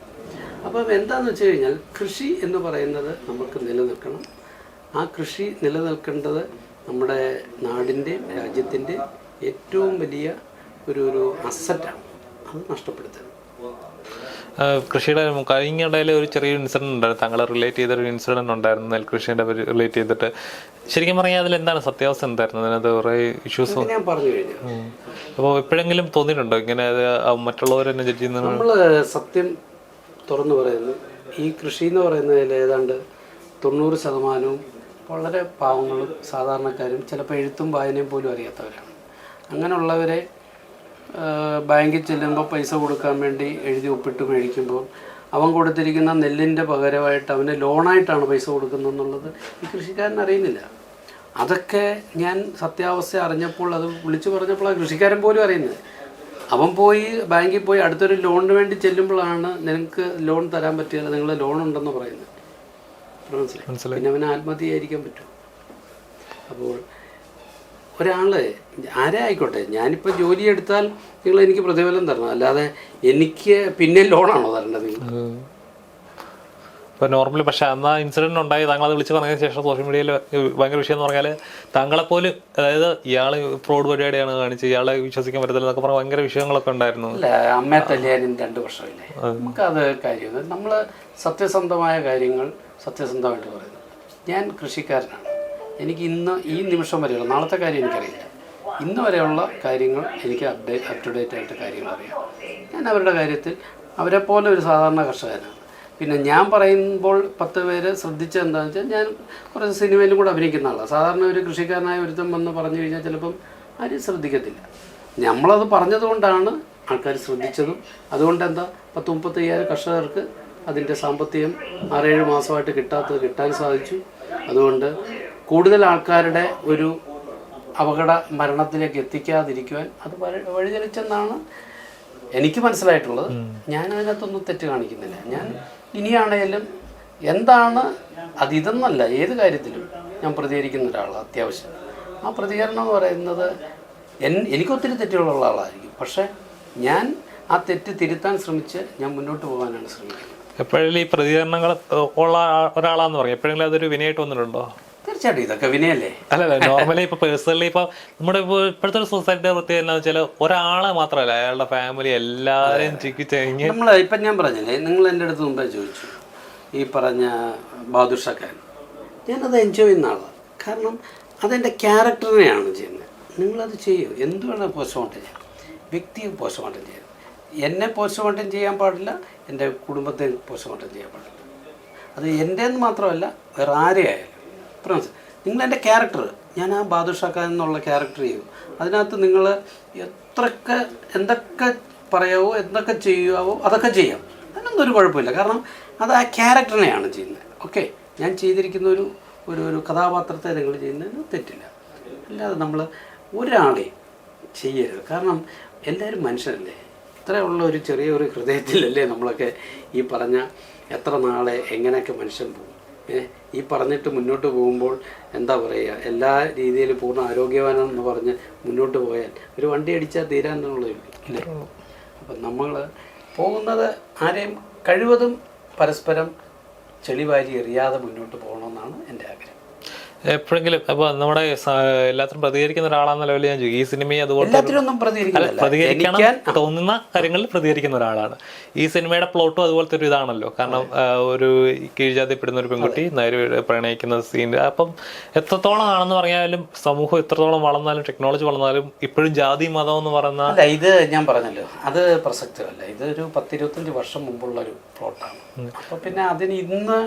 S2: അപ്പം എന്താണെന്ന് വെച്ച് കഴിഞ്ഞാൽ കൃഷി എന്ന് പറയുന്നത് നമുക്ക് നിലനിൽക്കണം. ആ കൃഷി നിലനിൽക്കേണ്ടത് നമ്മുടെ നാടിന്റെ രാജ്യത്തിന്റെ ഏറ്റവും വലിയ ഒരു ഒരു അസറ്റാണ് അത് നഷ്ടപ്പെടുത്തരുത്.
S1: കൃഷിയുടെ കഴിഞ്ഞ ഇടയിൽ ഒരു ചെറിയൊരു ഇൻസിഡന്റ് ഉണ്ടായിരുന്നു. താങ്കളെ റിലേറ്റ് ചെയ്തൊരു ഇൻസിഡന്റ് ഉണ്ടായിരുന്നു നെൽകൃഷിയുടെ റിലേറ്റ് ചെയ്തിട്ട്. ശരിക്കും പറഞ്ഞാൽ അതിൽ എന്താണ് സത്യാവസ്ഥ എന്തായിരുന്നു? അതിനകത്ത് കുറേ ഇഷ്യൂസ്
S2: ഞാൻ പറഞ്ഞു കഴിഞ്ഞു.
S1: അപ്പോൾ എപ്പോഴെങ്കിലും തോന്നിയിട്ടുണ്ടോ ഇങ്ങനെ അത് മറ്റുള്ളവർ തന്നെ ജഡ്ജ് ചെയ്യുന്ന
S2: നമ്മൾ സത്യം തുറന്നു പറയുന്നു. ഈ കൃഷി എന്ന് പറയുന്നതിൽ ഏതാണ്ട് തൊണ്ണൂറ് ശതമാനവും വളരെ പാവങ്ങളും സാധാരണക്കാരും ചിലപ്പോൾ എഴുത്തും വായനയും പോലും അറിയാത്തവരാണ്. അങ്ങനെയുള്ളവരെ ബാങ്കിൽ ചെല്ലുമ്പോൾ പൈസ കൊടുക്കാൻ വേണ്ടി എഴുതി ഒപ്പിട്ട് മേടിക്കുമ്പോൾ അവൻ കൊടുത്തിരിക്കുന്ന നെല്ലിന്റെ പകരമായിട്ട് അവന് ലോണായിട്ടാണ് പൈസ കൊടുക്കുന്നതെന്നുള്ളത് ഈ കൃഷിക്കാരൻ അറിയുന്നില്ല. അതൊക്കെ ഞാൻ സത്യാവസ്ഥ അറിഞ്ഞപ്പോൾ അത് വിളിച്ചു പറഞ്ഞപ്പോൾ ആ കൃഷിക്കാരൻ പോലും അറിയുന്നത്. അവൻ പോയി ബാങ്കിൽ പോയി അടുത്തൊരു ലോണിന് വേണ്ടി ചെല്ലുമ്പോഴാണ് നിനക്ക് ലോൺ തരാൻ പറ്റില്ല നിങ്ങൾ ലോൺ ഉണ്ടെന്ന് പറയുന്നത്. മനസ്സിലായി? പിന്നെ അവന് ആത്മഹത്യ ചെയ്യാതിരിക്കാൻ പറ്റും. അപ്പോൾ ഒരാൾ ആരേ ആയിക്കോട്ടെ ഞാനിപ്പോൾ ജോലി എടുത്താൽ നിങ്ങൾ എനിക്ക് പ്രതിഫലം തരണം. അല്ലാതെ എനിക്ക് പിന്നെ ലോണാണോ തരേണ്ടത് നിങ്ങൾ?
S1: ഇപ്പൊ നോർമലി പക്ഷെ അന്ന് ആ ഇൻസിഡന്റ് ഉണ്ടായി താങ്കൾ അത് വിളിച്ച് പറഞ്ഞതിന് ശേഷം സോഷ്യൽ മീഡിയയിൽ ഭയങ്കര വിഷയം എന്ന് പറഞ്ഞാൽ താങ്കളെ പോലും അതായത് ഇയാൾ ഫ്രോഡ് പരിപാടിയാണ് കാണിച്ച് ഇയാളെ വിശ്വസിക്കാൻ പറ്റത്തില്ല എന്നൊക്കെ പറഞ്ഞ ഭയങ്കര വിഷയങ്ങളൊക്കെ ഉണ്ടായിരുന്നു.
S2: അല്ല അമ്മയെ തല്ലിയാലും രണ്ട് വർഷമില്ലേ നമുക്കത് കാര്യം നമ്മൾ സത്യസന്ധമായ കാര്യങ്ങൾ സത്യസന്ധമായിട്ട് പറയുന്നു. ഞാൻ കൃഷിക്കാരനാണ്. എനിക്ക് ഇന്ന് ഈ നിമിഷം വരെയുള്ള നാളത്തെ കാര്യം എനിക്കറിയില്ല. ഇന്ന് വരെയുള്ള കാര്യങ്ങൾ എനിക്ക് അപ്ഡേറ്റ് അപ് ടു ഡേറ്റ് ആയിട്ട് കാര്യങ്ങൾ അറിയാം. ഞാൻ അവരുടെ കാര്യത്തിൽ അവരെപ്പോലെ പോലെ ഒരു സാധാരണ കർഷകനാണ്. പിന്നെ ഞാൻ പറയുമ്പോൾ പത്ത് പേര് ശ്രദ്ധിച്ചത് എന്താണെന്ന് വെച്ചാൽ ഞാൻ കുറച്ച് സിനിമയിലും കൂടെ അഭിനയിക്കുന്ന ആളാണ് സാധാരണ ഒരു കൃഷിക്കാരനായ ഒരുത്തം വന്ന് പറഞ്ഞു കഴിഞ്ഞാൽ ചിലപ്പം ആരും ശ്രദ്ധിക്കത്തില്ല. നമ്മളത് പറഞ്ഞതുകൊണ്ടാണ് ആൾക്കാർ ശ്രദ്ധിച്ചതും. അതുകൊണ്ട് എന്താ പത്ത് മുപ്പത്തയ്യായിരം കർഷകർക്ക് അതിന്റെ സാമ്പത്തികം ആറേഴ് മാസമായിട്ട് കിട്ടാത്തത് കിട്ടാൻ സാധിച്ചു. അതുകൊണ്ട് കൂടുതൽ ആൾക്കാരുടെ ഒരു അപകട മരണത്തിലേക്ക് എത്തിക്കാതിരിക്കുവാൻ അത് വഴി വഴിതെളിച്ചെന്നാണ് എനിക്ക് മനസ്സിലായിട്ടുള്ളത്. ഞാൻ അതിനകത്തൊന്നും തെറ്റ് കാണിക്കുന്നില്ല. ഞാൻ ഇനിയാണേലും എന്താണ് അത് ഇതെന്നല്ല ഏത് കാര്യത്തിലും ഞാൻ പ്രതികരിക്കുന്ന ഒരാളാണ് അത്യാവശ്യം. ആ പ്രതികരണം എന്ന് പറയുന്നത് എൻ എനിക്കൊത്തിരി തെറ്റുകളുള്ള ആളായിരിക്കും. പക്ഷേ ഞാൻ ആ തെറ്റ് തിരുത്താൻ ശ്രമിച്ച് ഞാൻ മുന്നോട്ട് പോകാനാണ് ശ്രമിക്കുന്നത്.
S1: എപ്പോഴെങ്കിലും ഈ പ്രതികരണങ്ങൾ ഉള്ള ഒരാളാന്ന് പറയും. എപ്പോഴെങ്കിലും അതൊരു വിനയായിട്ട് വന്നിട്ടുണ്ടോ?
S2: തീർച്ചയായിട്ടും ഇതൊക്കെ വിനയല്ലേ?
S1: അല്ലല്ല നോർമലി ഇപ്പൊ പേഴ്സണലി ഇപ്പൊ നമ്മുടെ ഇപ്പൊ ഇപ്പോഴത്തെ ഒരു സൊസൈറ്റിയുടെ പ്രത്യേകത എന്താ വെച്ചാൽ ഒരാളെ മാത്രമല്ല അയാളുടെ ഫാമിലി എല്ലാരെയും ചിക്കി
S2: നമ്മൾ ഇപ്പം ഞാൻ പറഞ്ഞില്ലേ നിങ്ങൾ എന്റെ അടുത്ത് മുമ്പേ ചോദിച്ചു ഈ പറഞ്ഞ ബാദുഷക്കാൻ ഞാനത് എൻജോയ് ചെയ്യുന്ന ആളാണ് കാരണം അതെന്റെ ക്യാരക്ടറിനെയാണ് ചെയ്യുന്നത്. നിങ്ങളത് ചെയ്യൂ. എന്തുവേണം വേണം പോസ്റ്റ്മോർട്ടം ചെയ്യാം വ്യക്തിയെ പോസ്റ്റ്മോർട്ടം ചെയ്യാം എന്നെ പോസ്റ്റ്മോർട്ടം ചെയ്യാൻ പാടില്ല എന്റെ കുടുംബത്തെ പോസ്റ്റ്മോർട്ടം ചെയ്യാൻ പാടില്ല. അത് എന്റേന്ന് മാത്രമല്ല വേറെ ആരെയായാലും. ഫ്രണ്ട്സ് നിങ്ങൾ എന്റെ ക്യാരക്ടർ ഞാൻ ആ ബാദുഷാക്ക എന്നുള്ള ക്യാരക്ടർ ചെയ്യും. അതിനകത്ത് നിങ്ങൾ എത്രയൊക്കെ എന്തൊക്കെ പറയാവോ എന്തൊക്കെ ചെയ്യാവോ അതൊക്കെ ചെയ്യാം. അതിനൊന്നും ഒരു കുഴപ്പമില്ല. കാരണം അത് ആ ക്യാരക്ടറിനെയാണ് ചെയ്യുന്നത്. ഓക്കെ ഞാൻ ചെയ്തിരിക്കുന്ന ഒരു ഒരു ഒരു കഥാപാത്രത്തെ നിങ്ങൾ ചെയ്യുന്നതിന് തെറ്റില്ല. അല്ലാതെ നമ്മൾ ഒരാളെ ചെയ്യരുത്. കാരണം എല്ലാവരും മനുഷ്യരല്ലേ? ഇത്രയുള്ള ഒരു ചെറിയൊരു ഹൃദയത്തിലല്ലേ നമ്മളൊക്കെ ഈ പറഞ്ഞ എത്ര നാളെ എങ്ങനെയൊക്കെ മനുഷ്യൻ പോകും. ഏ, ഈ പറഞ്ഞിട്ട് മുന്നോട്ട് പോകുമ്പോൾ എന്താ പറയുക എല്ലാ രീതിയിലും പൂർണ ആരോഗ്യവാനെന്ന് പറഞ്ഞ് മുന്നോട്ട് പോയാൽ ഒരു വണ്ടി അടിച്ചാൽ തീരാൻ എന്നുള്ളത് ഇല്ലേ അപ്പം നമ്മൾ പോകുന്നത് ആരെയും കഴിവതും പരസ്പരം ചെളിവാരി എറിയാതെ മുന്നോട്ട് പോകണമെന്നാണ് എന്റെ ആഗ്രഹം.
S1: എപ്പോഴെങ്കിലും അപ്പൊ നമ്മുടെ എല്ലാത്തിനും പ്രതികരിക്കുന്ന ഒരാളാന്ന ലെവലിൽ ഞാൻ ചോദിക്കും. ഈ സിനിമയെ അതുപോലെ തോന്നുന്ന കാര്യങ്ങളിൽ പ്രതികരിക്കുന്ന ഒരാളാണ്. ഈ സിനിമയുടെ പ്ലോട്ടും അതുപോലത്തെ ഒരു ഇതാണല്ലോ. കാരണം ഒരു കീഴ്ജാതിപ്പെടുന്ന ഒരു പെൺകുട്ടി നേരെ പ്രണയിക്കുന്ന സീൻ അപ്പം എത്രത്തോളം ആണെന്ന് പറഞ്ഞാലും സമൂഹം എത്രത്തോളം വളർന്നാലും ടെക്നോളജി വളർന്നാലും ഇപ്പോഴും ജാതി മതം എന്ന് പറയുന്ന
S2: ഇത് ഞാൻ പറഞ്ഞല്ലോ. അത് പ്രസക്തമല്ല. ഇതൊരു പത്തിരുപത്തഞ്ച് വർഷം മുമ്പുള്ള ഒരു പ്ലോട്ടാണ് അപ്പൊ പിന്നെ അതിന് ഇന്ന്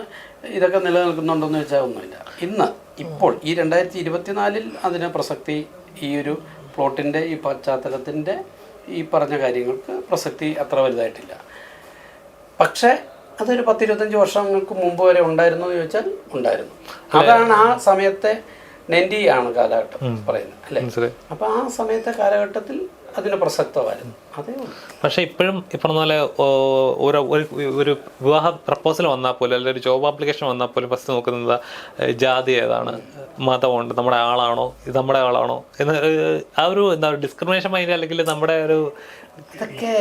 S2: ഇതൊക്കെ നിലനിൽക്കുന്നുണ്ടോന്ന് വെച്ചാൽ ഒന്നുമില്ല. ഇന്ന്. ഇപ്പോൾ ഈ രണ്ടായിരത്തി ഇരുപത്തിനാലിൽ അതിന് പ്രസക്തി ഈ ഒരു പ്ലോട്ടിന്റെ ഈ പശ്ചാത്തലത്തിന്റെ ഈ പറഞ്ഞ കാര്യങ്ങൾക്ക് പ്രസക്തി അത്ര വലുതായിട്ടില്ല. പക്ഷേ അതൊരു പത്തിരുപത്തഞ്ച് വർഷങ്ങൾക്ക് മുമ്പ് വരെ ഉണ്ടായിരുന്നു എന്ന് ചോദിച്ചാൽ ഉണ്ടായിരുന്നു. അതാണ് ആ സമയത്തെ നെൻഡി ആണ് കാലഘട്ടം പറയുന്നത് അല്ലേ? അപ്പോൾ ആ സമയത്തെ കാലഘട്ടത്തിൽ അതിന് പ്രസക്തമായിരുന്നു. അതേ
S1: പക്ഷേ ഇപ്പോഴും ഇപ്പം പോലെ ഒരു ഒരു വിവാഹ പ്രപ്പോസൽ വന്നാൽ പോലും അല്ലെങ്കിൽ ഒരു ജോബ് ആപ്ലിക്കേഷൻ വന്നാൽ പോലും ഫസ്റ്റ് നോക്കുന്നത് ജാതി ഏതാണ്? മതമുണ്ട്. നമ്മുടെ ആളാണോ? ഇത് നമ്മുടെ ആളാണോ? എന്ന് ആ ഒരു എന്താ ഡിസ്ക്രിമിനേഷൻ മൈൻഡ് അല്ലെങ്കിൽ നമ്മുടെ ഒരു
S2: ഇതൊക്കെ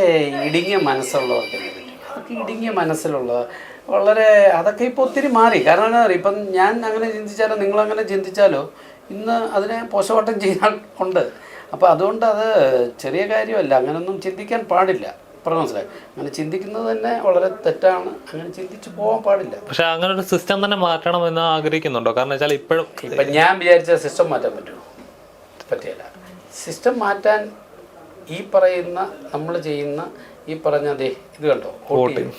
S2: ഇടുങ്ങിയ മനസ്സുള്ള ഇതിനെ പറ്റും. അതൊക്കെ ഇടുങ്ങിയ മനസ്സിലുള്ള വളരെ അതൊക്കെ ഇപ്പോൾ ഒത്തിരി മാറി. കാരണം എന്താ പറയുക ഇപ്പം ഞാൻ അങ്ങനെ ചിന്തിച്ചാലോ നിങ്ങളങ്ങനെ ചിന്തിച്ചാലോ ഇന്ന് അതിനെ പോസ്റ്റ്മോർട്ടം ചെയ്യാൻ ഉണ്ട്. അപ്പോൾ അതുകൊണ്ട് അത് ചെറിയ കാര്യമല്ല അങ്ങനൊന്നും ചിന്തിക്കാൻ പാടില്ല. പറഞ്ഞു മനസ്സിലായി? അങ്ങനെ ചിന്തിക്കുന്നത് തന്നെ വളരെ തെറ്റാണ്. അങ്ങനെ ചിന്തിച്ചു പോകാൻ പാടില്ല.
S1: പക്ഷെ അങ്ങനെ ഒരു സിസ്റ്റം തന്നെ മാറ്റണം എന്ന് ആഗ്രഹിക്കുന്നുണ്ടോ? കാരണം വെച്ചാൽ ഇപ്പോഴും
S2: ഇപ്പം ഞാൻ വിചാരിച്ച സിസ്റ്റം മാറ്റാൻ പറ്റുമോ പറ്റിയല്ല. സിസ്റ്റം മാറ്റാൻ ഈ പറയുന്ന നമ്മൾ ചെയ്യുന്ന ഈ പറഞ്ഞ അതെ ഇത് കണ്ടോ? വോട്ടിംഗ്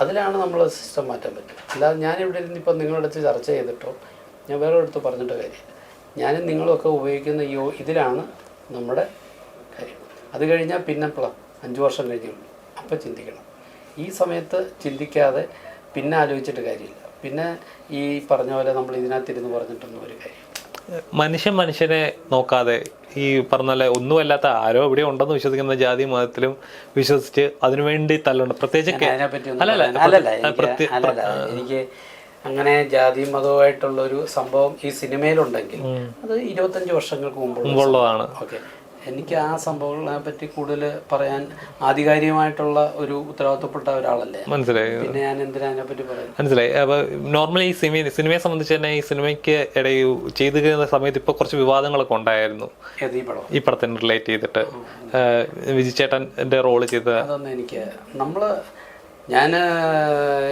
S2: അതിലാണ് നമ്മൾ സിസ്റ്റം മാറ്റാൻ പറ്റും. അല്ലാതെ ഞാനിവിടെ ഇരുന്ന് ഇപ്പം നിങ്ങളുടെ അടുത്ത് ചർച്ച ചെയ്തിട്ടോ ഞാൻ വേറെ അടുത്ത് പറഞ്ഞിട്ട് കാര്യം ഞാനും നിങ്ങളുമൊക്കെ ഉപയോഗിക്കുന്ന ഈ ഇതിലാണ് നമ്മുടെ കാര്യം. അത് കഴിഞ്ഞാൽ പിന്നെ പ്ല- അഞ്ച് വർഷം കഴിഞ്ഞുള്ളൂ അപ്പം ചിന്തിക്കണം. ഈ സമയത്ത് ചിന്തിക്കാതെ പിന്നെ ആലോചിച്ചിട്ട് കാര്യമില്ല. പിന്നെ ഈ പറഞ്ഞ പോലെ നമ്മൾ ഇതിനകത്തിരുന്ന് പറഞ്ഞിട്ടൊന്നും ഒരു കാര്യം
S1: മനുഷ്യൻ മനുഷ്യനെ നോക്കാതെ ഈ പറഞ്ഞ പോലെ ഒന്നുമല്ലാത്ത ആരോ ഇവിടെ ഉണ്ടെന്ന് വിശ്വസിക്കുന്ന ജാതി മതത്തിലും വിശ്വസിച്ച് അതിനുവേണ്ടി തല്ലുണ്ട്. പ്രത്യേകിച്ച് അല്ലല്ല
S2: എനിക്ക് അങ്ങനെ ജാതി മതവുമായിട്ടുള്ള ഒരു സംഭവം ഈ സിനിമയിലുണ്ടെങ്കിൽ അത് ഇരുപത്തഞ്ച് വർഷങ്ങൾക്ക് മുമ്പുള്ള
S1: മുമ്പുള്ളതാണ്.
S2: ഓക്കെ. എനിക്ക് ആ സംഭവങ്ങളെ പറ്റി കൂടുതൽ പറയാൻ ആധികാരികമായിട്ടുള്ള ഒരു ഉത്തരവാദിത്തപ്പെട്ട ഒരാളല്ലേ?
S1: മനസ്സിലായി.
S2: പിന്നെ ഞാൻ എന്തിനാ അതിനെ പറ്റി പറയാം
S1: മനസ്സിലായി. അപ്പൊ നോർമലി ഈ സിനിമ സിനിമയെ സംബന്ധിച്ച് തന്നെ ഈ സിനിമയ്ക്ക് ഇടയിൽ ചെയ്തു സമയത്ത് ഇപ്പൊ കുറച്ച് വിവാദങ്ങളൊക്കെ ഉണ്ടായിരുന്നു.
S2: ഈ പടം?
S1: പടത്തിന് റിലേറ്റ് ചെയ്തിട്ട്. ഏഹ് വിജിച്ചേട്ടന്റെ റോൾ ചെയ്ത
S2: അതൊന്നും എനിക്ക് നമ്മൾ ഞാൻ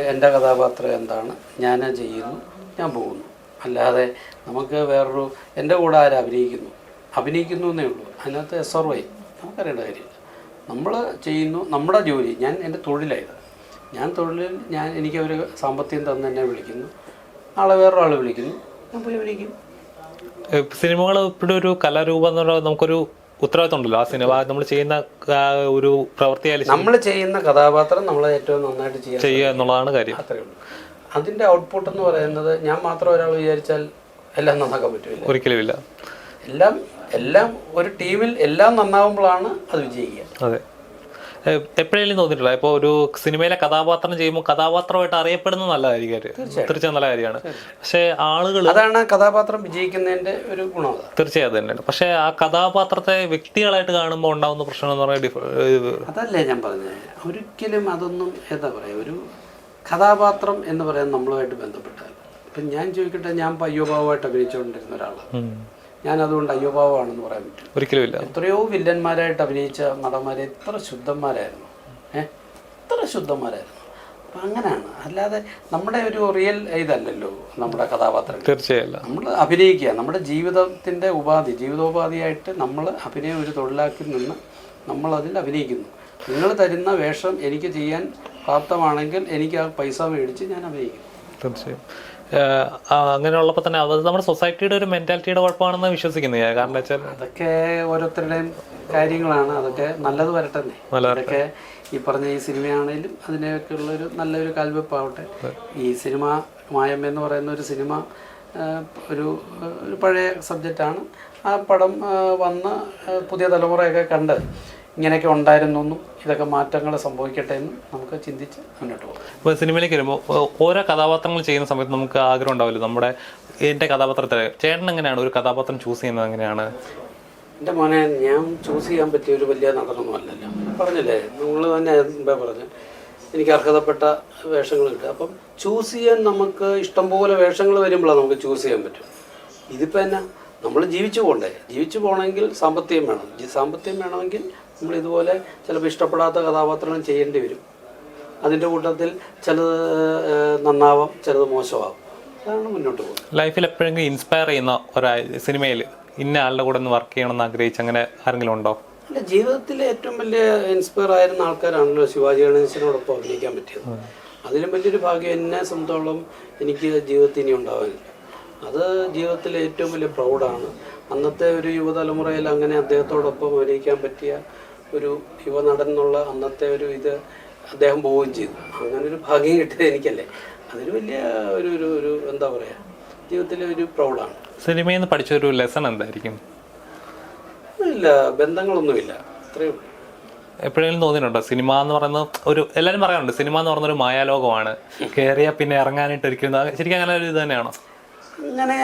S2: എന്റെ കഥാപാത്രം എന്താണ്? ഞാൻ ചെയ്യുന്നു ഞാൻ പോകുന്നു. അല്ലാതെ നമുക്ക് വേറൊരു എന്റെ കൂടെ ആര് അഭിനയിക്കുന്നു? അഭിനയിക്കുന്നു എന്നേ ഉള്ളൂ. അതിനകത്ത് എസ് ആർ വൈ നമുക്കറിയേണ്ട കാര്യമില്ല. നമ്മൾ ചെയ്യുന്നു നമ്മുടെ ജോലി ഞാൻ എന്റെ തൊഴിലായത്. ഞാൻ തൊഴിലിൽ ഞാൻ എനിക്ക് സാമ്പത്തികം തന്ന് എന്നെ വിളിക്കുന്നു. ആളെ വേറൊരാൾ വിളിക്കുന്നു. ഞാൻ പോയി വിളിക്കും
S1: സിനിമകൾ ഇപ്പോഴൊരു കലാരൂപം എന്ന് പറയുന്നത് നമുക്കൊരു ഉത്തരവാദിത്തം ഉണ്ടല്ലോ ആ സിനിമ നമ്മൾ ചെയ്യുന്ന ആ, ഒരു പ്രവൃത്തിയായാലും
S2: നമ്മൾ ചെയ്യുന്ന കഥാപാത്രം നമ്മൾ ഏറ്റവും നന്നായിട്ട് ചെയ്യാൻ
S1: ചെയ്യുക എന്നുള്ളതാണ് കാര്യം.
S2: അത്രേ ഉള്ളൂ. അതിന്റെ ഔട്ട്പുട്ട് എന്ന് പറയുന്നത് ഞാൻ മാത്രം ഒരാൾ വിചാരിച്ചാൽ എല്ലാം നന്നാക്കാൻ പറ്റില്ല
S1: ഒരിക്കലും ഇല്ല.
S2: എല്ലാം എല്ലാം ഒരു ടീമിൽ എല്ലാം നന്നാവുമ്പോഴാണ് അത് വിജയിക്കുക.
S1: അതെ. എപ്പോഴെങ്കിലും തോന്നിയിട്ടില്ല. ഇപ്പോൾ ഒരു സിനിമയിലെ കഥാപാത്രം ചെയ്യുമ്പോൾ കഥാപാത്രമായിട്ട് അറിയപ്പെടുന്ന നല്ല കാര്യം. തീർച്ചയായും. നല്ല കാര്യമാണ്. പക്ഷേ ആളുകൾ
S2: അതാണ് കഥാപാത്രം വിജയിക്കുന്നതിന്റെ ഒരു ഗുണം.
S1: തീർച്ചയായും തന്നെയാണ്. പക്ഷേ ആ കഥാപാത്രത്തെ വ്യക്തികളായിട്ട് കാണുമ്പോൾ ഉണ്ടാകുന്ന പ്രശ്നം എന്ന് പറഞ്ഞാൽ
S2: അതല്ലേ ഞാൻ പറഞ്ഞത്. ഒരിക്കലും അതൊന്നും എന്താ പറയുക ഒരു കഥാപാത്രം എന്ന് പറയുന്നത് നമ്മളുമായിട്ട് ബന്ധപ്പെട്ടാൽ. ഇപ്പം ഞാൻ ചോദിക്കട്ടെ ഞാൻ പയ്യോഭാവമായിട്ട് അഭിനയിച്ചുകൊണ്ടിരുന്ന ഒരാളാണ്. ഞാൻ അതുകൊണ്ട് അയ്യോഭാവമാണെന്ന് പറയാൻ പറ്റും
S1: ഒരിക്കലും ഇല്ല.
S2: എത്രയോ വില്ലന്മാരായിട്ട് അഭിനയിച്ച നടന്മാരെ എത്ര ശുദ്ധന്മാരായിരുന്നു. ഏഹ് എത്ര ശുദ്ധന്മാരായിരുന്നു. അപ്പം അങ്ങനെയാണ്. അല്ലാതെ നമ്മുടെ ഒരു റിയൽ ഇതല്ലല്ലോ നമ്മുടെ കഥാപാത്രങ്ങൾ.
S1: തീർച്ചയായും.
S2: നമ്മൾ അഭിനയിക്കുക. നമ്മുടെ ജീവിതത്തിന്റെ ഉപാധി ജീവിതോപാധിയായിട്ട് നമ്മൾ അഭിനയം ഒരു തൊഴിലാക്കി നിന്ന് നമ്മൾ അതിൽ അഭിനയിക്കുന്നു. നിങ്ങൾ തരുന്ന വേഷം എനിക്ക് ചെയ്യാൻ പ്രാപ്തമാണെങ്കിൽ എനിക്ക് ആ പൈസ മേടിച്ച് ഞാൻ അഭിനയിക്കും.
S1: തീർച്ചയായും. അങ്ങനെയുള്ളപ്പോൾ തന്നെ അത് നമ്മുടെ സൊസൈറ്റിയുടെ ഒരു മെന്റാലിറ്റിയുടെ കുഴപ്പമാണെന്ന് വിശ്വസിക്കുന്നത്. കാരണം വെച്ചാൽ
S2: അതൊക്കെ ഓരോരുത്തരുടെയും കാര്യങ്ങളാണ്. അതൊക്കെ നല്ലത് വരട്ടെ അതൊക്കെ ഈ പറഞ്ഞ ഈ സിനിമയാണേലും അതിനെയൊക്കെ ഉള്ളൊരു നല്ലൊരു കാൽവെപ്പാവട്ടെ. ഈ സിനിമ മായം എന്ന് പറയുന്ന ഒരു സിനിമ ഒരു ഒരു പഴയ സബ്ജക്റ്റാണ്. ആ പടം വന്ന് പുതിയ തലമുറയൊക്കെ കണ്ട് ഇങ്ങനെയൊക്കെ ഉണ്ടായിരുന്നു എന്നും ഇതൊക്കെ മാറ്റങ്ങൾ സംഭവിക്കട്ടെ എന്നും നമുക്ക് ചിന്തിച്ച് മുന്നോട്ട് പോകാം.
S1: ഇപ്പോൾ സിനിമയിലേക്ക് വരുമ്പോൾ ഓരോ കഥാപാത്രങ്ങൾ ചെയ്യുന്ന സമയത്ത് നമുക്ക് ആഗ്രഹം ഉണ്ടാവില്ല. നമ്മുടെ എന്റെ കഥാപാത്രത്തിൽ ചേട്ടൻ എങ്ങനെയാണ് ഒരു കഥാപാത്രം ചൂസ് ചെയ്യുന്നത് എങ്ങനെയാണ്?
S2: എന്റെ മോനെ ഞാൻ ചൂസ് ചെയ്യാൻ പറ്റിയ ഒരു വലിയ നടനൊന്നും അല്ലല്ലോ. പറഞ്ഞില്ലേ? നമ്മൾ തന്നെ മുമ്പേ പറഞ്ഞു. എനിക്ക് അർഹതപ്പെട്ട വേഷങ്ങൾ കിട്ടുക അപ്പം ചൂസ് ചെയ്യാൻ നമുക്ക് ഇഷ്ടംപോലെ വേഷങ്ങൾ വരുമ്പോഴാണ് നമുക്ക് ചൂസ് ചെയ്യാൻ പറ്റും. ഇതിപ്പോൾ എന്നാ? നമ്മൾ ജീവിച്ചു പോകണ്ടേ ജീവിച്ചു പോകണമെങ്കിൽ സാമ്പത്തികം വേണം. സാമ്പത്തികം വേണമെങ്കിൽ നമ്മൾ ഇതുപോലെ ചിലപ്പോൾ ഇഷ്ടപ്പെടാത്ത കഥാപാത്രങ്ങൾ ചെയ്യേണ്ടി വരും. അതിന്റെ കൂട്ടത്തിൽ ചിലത് നന്നാവാം ചിലത് മോശമാവും. അതാണ് മുന്നോട്ട് പോകുന്നത്.
S1: ലൈഫിൽ എപ്പോഴെങ്കിലും ഇൻസ്പയർ ചെയ്യുന്ന ഒരാ സിനിമയിൽ ഇന്ന ആളുടെ കൂടെ ഒന്ന് വർക്ക് ചെയ്യണമെന്ന് ആഗ്രഹിച്ച് അങ്ങനെ ആരെങ്കിലും ഉണ്ടോ?
S2: അല്ല ജീവിതത്തിൽ ഏറ്റവും വലിയ ഇൻസ്പയർ ആയിരുന്ന ആൾക്കാരാണല്ലോ ശിവാജി ഗണേശനോടൊപ്പം അഭിനയിക്കാൻ പറ്റിയത്. അതിലും വലിയൊരു ഭാഗ്യം എന്നെ സംബന്ധിച്ചോളം എനിക്ക് ജീവിതത്തിൽ ഇനി ഉണ്ടാവാനില്ല. അത് ജീവിതത്തിൽ ഏറ്റവും വലിയ പ്രൗഡാണ്. അന്നത്തെ ഒരു യുവതലമുറയിൽ അങ്ങനെ അദ്ദേഹത്തോടൊപ്പം അഭിനയിക്കാൻ പറ്റിയ ഒരു യുവനടൻ എന്നുള്ള അന്നത്തെ ഒരു ഇത് അദ്ദേഹം പോവുകയും ചെയ്തു. അങ്ങനെ ഒരു ഭാഗ്യം കിട്ടിയത് എനിക്കല്ലേ. അതൊരു വലിയ ഒരു ഒരു ഒരു എന്താ പറയുക ജീവിതത്തിലെ ഒരു പ്രൗഡാണ്.
S1: സിനിമയിൽ നിന്ന് പഠിച്ച ഒരു ലെസൺ എന്തായിരിക്കും?
S2: ഇല്ല ബന്ധങ്ങളൊന്നുമില്ല. അത്രയേ ഉള്ളൂ.
S1: എപ്പോഴെങ്കിലും തോന്നിയിട്ടുണ്ടോ? സിനിമ എന്ന് പറയുന്നത് ഒരു എല്ലാവരും പറയാറുണ്ട് സിനിമ എന്ന് പറയുന്ന ഒരു മായാലോകമാണ്. കയറിയ പിന്നെ ഇറങ്ങാനായിട്ട് ഒരിക്കലും ശരിക്കും അങ്ങനെ ഒരു ഇത് തന്നെയാണോ?
S2: അങ്ങനെ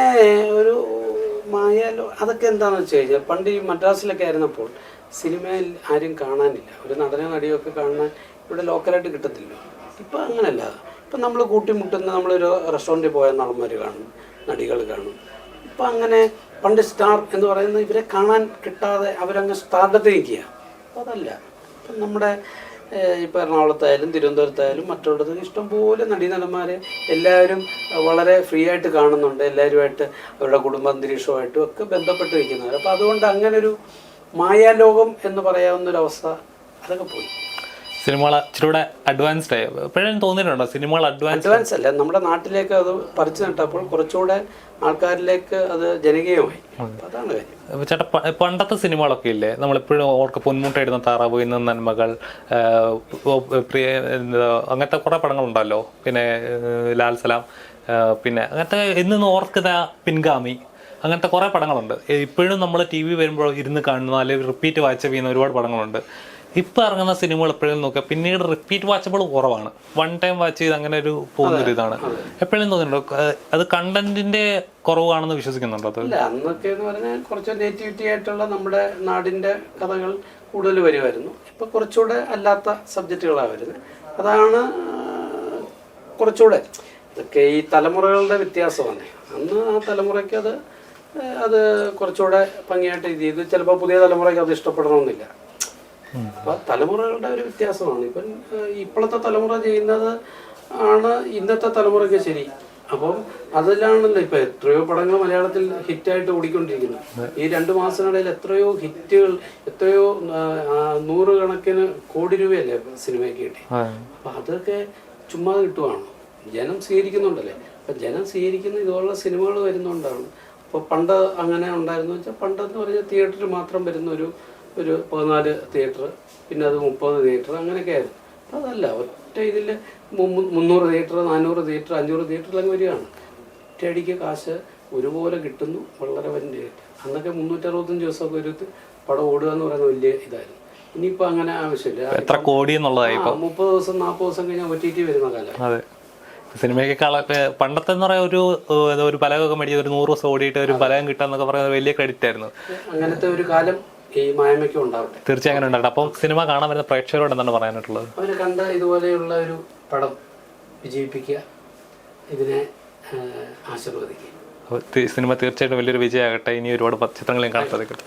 S2: ഒരു മായാലോ അതൊക്കെ എന്താണെന്ന് വെച്ച് കഴിഞ്ഞാൽ പണ്ട് ഈ മദ്രാസിലൊക്കെ ആയിരുന്നപ്പോൾ സിനിമയിൽ ആരും കാണാനില്ല. ഒരു നടനോ നടിയോ ഒക്കെ കാണാൻ ഇവിടെ ലോക്കലായിട്ട് കിട്ടത്തില്ല ഇപ്പം അങ്ങനല്ല. ഇപ്പം നമ്മൾ കൂട്ടിമുട്ടുന്ന നമ്മളൊരു റെസ്റ്റോറന്റിൽ പോയാൽ നടന്മാർ കാണും നടികൾ കാണും. ഇപ്പം അങ്ങനെ പണ്ട് സ്റ്റാർ എന്ന് പറയുന്നത് ഇവരെ കാണാൻ കിട്ടാതെ അവരങ്ങ് സ്റ്റാർഡത്ത് നിൽക്കുക അപ്പം അതല്ല. ഇപ്പം നമ്മുടെ ഏഹ്, ഇപ്പം എറണാകുളത്തായാലും തിരുവനന്തപുരത്തായാലും മറ്റുള്ളത് ഇഷ്ടംപോലെ നടീനടന്മാരെ എല്ലാവരും വളരെ ഫ്രീ ആയിട്ട് കാണുന്നുണ്ട്. എല്ലാവരുമായിട്ട് അവരുടെ കുടുംബ കുടുംബാന്തരീക്ഷമായിട്ടും ഒക്കെ ബന്ധപ്പെട്ട് അപ്പോൾ അതുകൊണ്ട് അങ്ങനൊരു മായാലോകം എന്ന് പറയാവുന്ന ഒരു അവസ്ഥ അതൊക്കെ പോയി.
S1: സിനിമകൾ ഇച്ചിരി കൂടെ അഡ്വാൻസ്ഡ് ആയി. എപ്പോഴും തോന്നിയിട്ടുണ്ടോ സിനിമകൾ അഡ്വാൻസ്
S2: അഡ്വാൻസ് അല്ല. നമ്മുടെ നാട്ടിലേക്ക് അത് പറിച്ചു നട്ടപ്പോൾ കുറച്ചുകൂടെ ആൾക്കാരിലേക്ക് അത് ജനകീയമായി. അതാണ്
S1: ചേട്ടാ പണ്ടത്തെ സിനിമകളൊക്കെ ഇല്ലേ? നമ്മളെപ്പോഴും ഓർക്ക് പൊന്മുട്ടയിടുന്ന താറാവ് ഇന്ന് നന്മകൾ പ്രിയ അങ്ങനത്തെ കുറേ പടങ്ങളുണ്ടല്ലോ. പിന്നെ ലാൽ സലാം പിന്നെ അങ്ങനത്തെ ഇന്ന് ഓർക്കുന്ന പിൻഗാമി അങ്ങനത്തെ കുറേ പടങ്ങളുണ്ട്. ഇപ്പോഴും നമ്മൾ ടി വി വരുമ്പോൾ ഇരുന്ന് കാണുന്ന അല്ലെങ്കിൽ റിപ്പീറ്റ് വാച്ച് ചെയ്യുന്ന ഒരുപാട് പടങ്ങളുണ്ട്. ഇപ്പം ഇറങ്ങുന്ന സിനിമകൾ എപ്പോഴും നോക്കുക. പിന്നീട് റിപ്പീറ്റ് വാച്ചബിൾ കുറവാണ്. വൺ ടൈം വാച്ച് ചെയ്ത് അങ്ങനെ ഒരു പോകുന്നൊരു ഇതാണ് എപ്പോഴും തോന്നുന്നുണ്ടോ? അത് കണ്ടന്റിന്റെ കുറവാണെന്ന് വിശ്വസിക്കുന്നുണ്ടോ അത്?
S2: അന്നൊക്കെ എന്ന് പറഞ്ഞാൽ കുറച്ച് നേറ്റിവിറ്റി ആയിട്ടുള്ള നമ്മുടെ നാടിന്റെ കഥകൾ കൂടുതൽ വരുമായിരുന്നു. ഇപ്പം കുറച്ചുകൂടെ അല്ലാത്ത സബ്ജക്റ്റുകളാണ് വരുന്നത്. അതാണ് കുറച്ചുകൂടെ ഇതൊക്കെ ഈ തലമുറകളുടെ വ്യത്യാസമാണ്. അന്ന് ആ തലമുറയ്ക്ക് അത് അത് കുറച്ചുകൂടെ ഭംഗിയായിട്ട് ഇത് ചെയ്തു. ചിലപ്പോൾ പുതിയ തലമുറയ്ക്ക് അത് ഇഷ്ടപ്പെടണമെന്നില്ല. അപ്പം തലമുറകളുടെ ഒരു വ്യത്യാസമാണ്. ഇപ്പം ഇപ്പോഴത്തെ തലമുറ ചെയ്യുന്നത് ആണ് ഇന്നത്തെ തലമുറയ്ക്ക് ശരി. അപ്പം അതിലാണല്ലോ ഇപ്പൊ എത്രയോ പടങ്ങൾ മലയാളത്തിൽ ഹിറ്റായിട്ട് ഓടിക്കൊണ്ടിരിക്കുന്നത് ഈ രണ്ടു മാസത്തിനിടയിൽ എത്രയോ ഹിറ്റുകൾ എത്രയോ നൂറുകണക്കിന് കോടി രൂപയല്ലേ സിനിമയ്ക്ക് കിട്ടി. അപ്പൊ അതൊക്കെ ചുമ്മാ കിട്ടുവാണ്? ജനം സ്വീകരിക്കുന്നുണ്ടല്ലേ? അപ്പൊ ജനം സ്വീകരിക്കുന്ന ഇതുപോലുള്ള സിനിമകൾ വരുന്നുണ്ടാണ്. അപ്പോൾ പണ്ട് അങ്ങനെ ഉണ്ടായിരുന്നു. വെച്ചാൽ പണ്ടെന്ന് പറഞ്ഞാൽ തിയേറ്ററിൽ മാത്രം വരുന്ന ഒരു ഒരു പതിനാല് തിയേറ്റർ പിന്നെ അത് മുപ്പത് തിയേറ്റർ അങ്ങനെയൊക്കെ ആയിരുന്നു. അതല്ല ഒറ്റ ഇതിൽ മുന്നൂറ് തിയേറ്റർ നാനൂറ് തിയേറ്റർ അഞ്ഞൂറ് തിയേറ്ററിലങ്ങ് വരികയാണ്. ഒറ്റയടിക്ക് കാശ് ഒരുപോലെ കിട്ടുന്നു വളരെ വലിയ അന്നൊക്കെ മുന്നൂറ്ററുപത്തഞ്ച് ദിവസമൊക്കെ ഒരു പടം ഓടുക എന്ന് പറയുന്നത് വലിയ ഇതായിരുന്നു. ഇനിയിപ്പോൾ അങ്ങനെ ആവശ്യമില്ല.
S1: എത്ര കോടി എന്നുള്ളതായി
S2: മുപ്പത് ദിവസം നാൽപ്പത് ദിവസം കഴിഞ്ഞാൽ ഒ ടി ടി വരുന്ന കാലം.
S1: അതെ. സിനിമയൊക്കെ പണ്ടത്തെ എന്ന് പറയാൻ ഒരു ഒരു പലകൊക്കെ മേടിച്ച് ഒരു നൂറ് ദിവസം ഓടിയിട്ട് ഒരു പലകം കിട്ടാന്നൊക്കെ പറയുന്നത് വലിയ ക്രെഡിറ്റ് ആയിരുന്നു.
S2: അങ്ങനത്തെ ഒരു കാലം ഈ ഉണ്ടാവട്ടെ.
S1: തീർച്ചയായും അങ്ങനെ ഉണ്ടാകട്ടെ അപ്പം സിനിമ കാണാൻ വരുന്ന പ്രേക്ഷകരോട് എന്താണ് പറയാനായിട്ടുള്ളത്?
S2: അവർ കണ്ട ഇതുപോലെയുള്ള ഒരു പടം വിജയിപ്പിക്കുക ഇതിനെ ആശീർവദിക്കുക.
S1: സിനിമ തീർച്ചയായിട്ടും വലിയൊരു വിജയമാകട്ടെ. ഇനി ഒരുപാട് ചിത്രങ്ങളെയും കാണാൻ സാധിക്കട്ടെ.